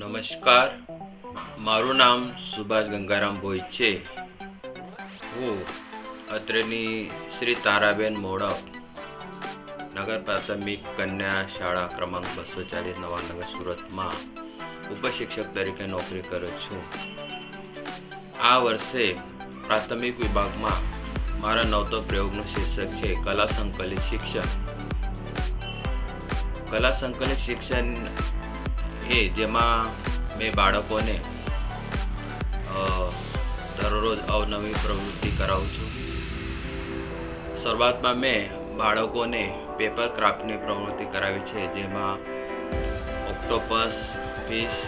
નમસ્કાર. મારું નામ સુભાષ ગંગારામ ભોઈ છે. હું અત્રેની શ્રી તારાબેન મોડક, નગર પ્રાથમિક કન્યા શાળા ક્રમાંક બસો ચાલીસ નવાનગર સુરતમાં ઉપશિક્ષક તરીકે નોકરી કરું છું. આ વર્ષે પ્રાથમિક વિભાગમાં મારા નવતો પ્રયોગનું શીર્ષક છે કલા સંકલિત શિક્ષણ. કલા સંકલિત શિક્ષણ એ જેમાં મેં બાળકોને દરરોજ અવનવી પ્રવૃત્તિ કરાવું છું. શરૂઆતમાં મેં બાળકોને પેપર ક્રાફ્ટની પ્રવૃત્તિ કરાવી છે, જેમાં ઓક્ટોપસ, ફિશ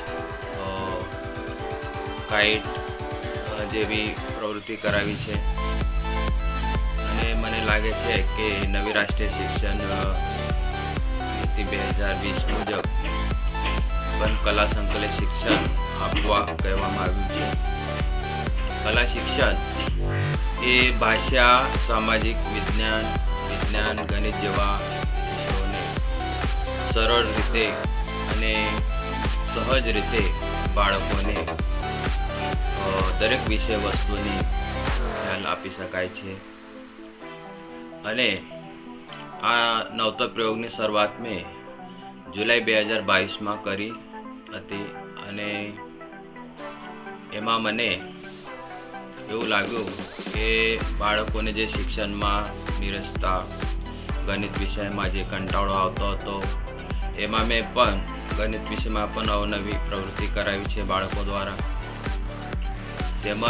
કાઇટ જેવી પ્રવૃત્તિ કરાવી છે. અને મને લાગે છે કે નવી રાષ્ટ્રીય શિક્ષણ નીતિ બે હજાર વીસ મુજબ પણ કલા સંકલિત શિક્ષણ આપવા કહેવામાં આવ્યું છે. કલા શિક્ષણ એ ભાષા, સામાજિક વિજ્ઞાન વિજ્ઞાન, ગણિત જેવા વિષયોને સરળ રીતે અને સહજ રીતે બાળકોને દરેક વિષય વસ્તુની ખ્યાલ આપી શકાય છે. અને આ નવતર પ્રયોગની શરૂઆત મેં જુલાઈ બે હજાર બાવીસમાં કરી હતી અને એમાં મને એવું લાગ્યું કે બાળકોને જે શિક્ષણમાં નિરસતા, ગણિત વિષયમાં જે કંટાળો આવતો હતો, એમાં મેં પણ ગણિત વિષયમાં પણ અવનવી પ્રવૃત્તિ કરાવી છે બાળકો દ્વારા. તેમજ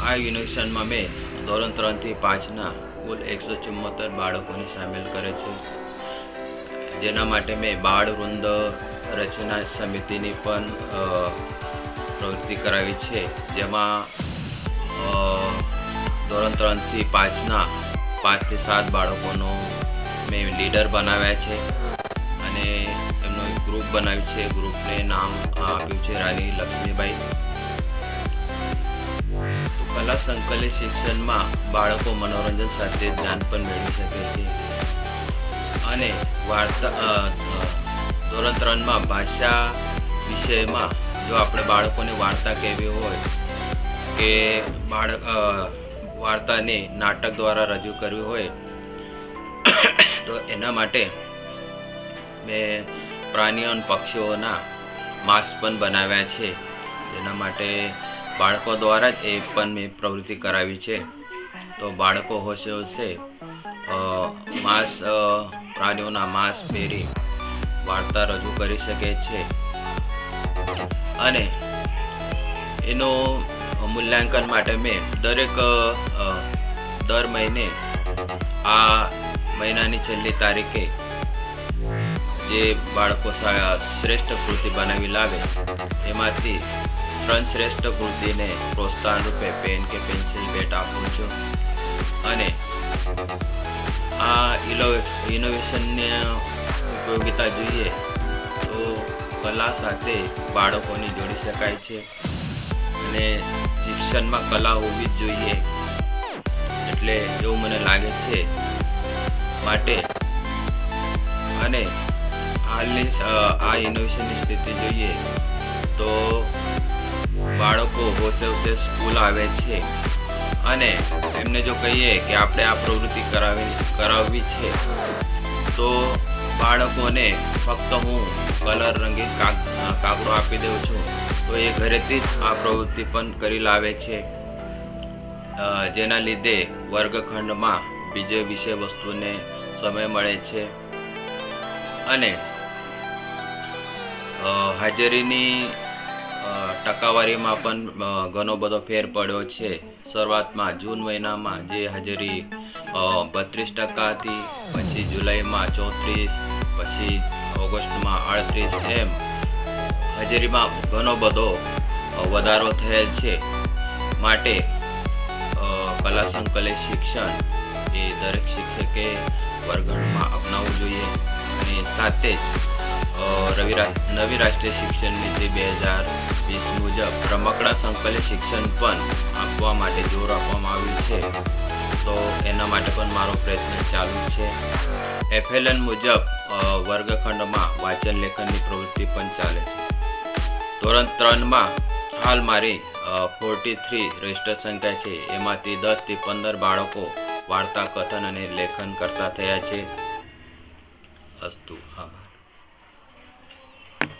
આ યુનિવર્સિટીમાં મેં ધોરણ ત્રણથી પાંચના કુલ એકસો ચુમ્મોતેર બાળકોને સામેલ કરે છે. જેના માટે મેં બાળ વૃંદ રચના સમિતિની પણ પ્રવૃત્તિ કરાવી છે. જેમાં ધોરણ ત્રણથી પાંચના પાંચથી સાત બાળકોનો મેં લીડર બનાવ્યા છે. અને એમનો એક ગ્રુપ બનાવ્યું છે. ગ્રુપને નામ આપ્યું છે રાની લક્ષ્મીબાઈ. તો કલા સંકલિત શિક્ષણમાં બાળકો મનોરંજન સાથે જ્ઞાન પણ મેળવી શકે છે. અને વાર્તા ધોરણ ત્રણમાં ભાષા વિષયમાં જો આપણે બાળકોને વાર્તા કહેવી હોય કે બાળક વાર્તાને નાટક દ્વારા રજૂ કરવી હોય, તો એના માટે મેં પ્રાણીઓ અને પક્ષીઓના માસ્ક પણ બનાવ્યા છે. જેના માટે બાળકો દ્વારા જ એ પણ મેં પ્રવૃત્તિ કરાવી છે. તો બાળકો હોશે હોશે માંસ પ્રાણીઓના માંસ પહેરી વાર્તા રજૂ કરી શકે છે. અને એનું મૂલ્યાંકન માટે મેં દરેક દર મહિને આ મહિનાની છેલ્લી તારીખે જે બાળકો શ્રેષ્ઠ કૃતિ બનાવી લાવે, એમાંથી ત્રણ શ્રેષ્ઠ કૃતિને પ્રોત્સાહન રૂપે પેન કે પેન્સિલ ભેટ આપું છું. અને આ ઇનોવેશનની ઉપયોગિતા જોઈએ તો કલા સાથે બાળકોને જોડી શકાય છે. અને શિક્ષણમાં કલા હોવી જ જોઈએ. એટલે એવું મને લાગે છે માટે અને હાલની આ ઇનોવેશનની સ્થિતિ જોઈએ તો બાળકો હોશે સ્કૂલ આવે છે અને એમને જો કહીએ કે આપણે આ પ્રવૃત્તિ કરાવી કરાવવી છે, તો બાળકોને ફક્ત હું કલર રંગીન કાગ કાગડો આપી દઉં છું. તો એ ઘરેથી જ આ પ્રવૃત્તિ પણ કરી લાવે છે. જેના લીધે વર્ગખંડમાં બીજે વિષય વસ્તુને સમય મળે છે. અને હાજરીની ટકાવારીમાં પણ ઘણો બધો ફેર પડ્યો છે. શરૂઆતમાં જૂન મહિનામાં જે હાજરી બત્રીસ ટકા હતી, પછી જુલાઈમાં ચોત્રીસ, પછી ઓગસ્ટમાં અડત્રીસ એમ. હાજરીમાં ઘણો બધો વધારો થયેલ છે. માટે કલા સંકલિત શિક્ષણ એ દરેક શિક્ષકે વર્ગખંડમાં અપનાવવું જોઈએ. અને સાથે જ નવી રાષ્ટ્રીય શિક્ષણ નીતિ બે હજાર વીસ મુજબ રમકડા સંકલિત શિક્ષણ પણ આપવા માટે જોર આપવામાં આવ્યું છે. તો એના માટે પણ મારો પ્રયત્ન ચાલુ છે. એફએલએન મુજબ વર્ગખંડમાં વાંચન લેખનની પ્રવૃત્તિ પણ ચાલે છે. ધોરણ ત્રણમાં હાલ મારી ફોર્ટી થ્રી રજિસ્ટર સંખ્યા છે. એમાંથી દસથી પંદર બાળકો વાર્તા, કથન અને લેખન કરતા થયા છે. અસ્તુ, આભાર.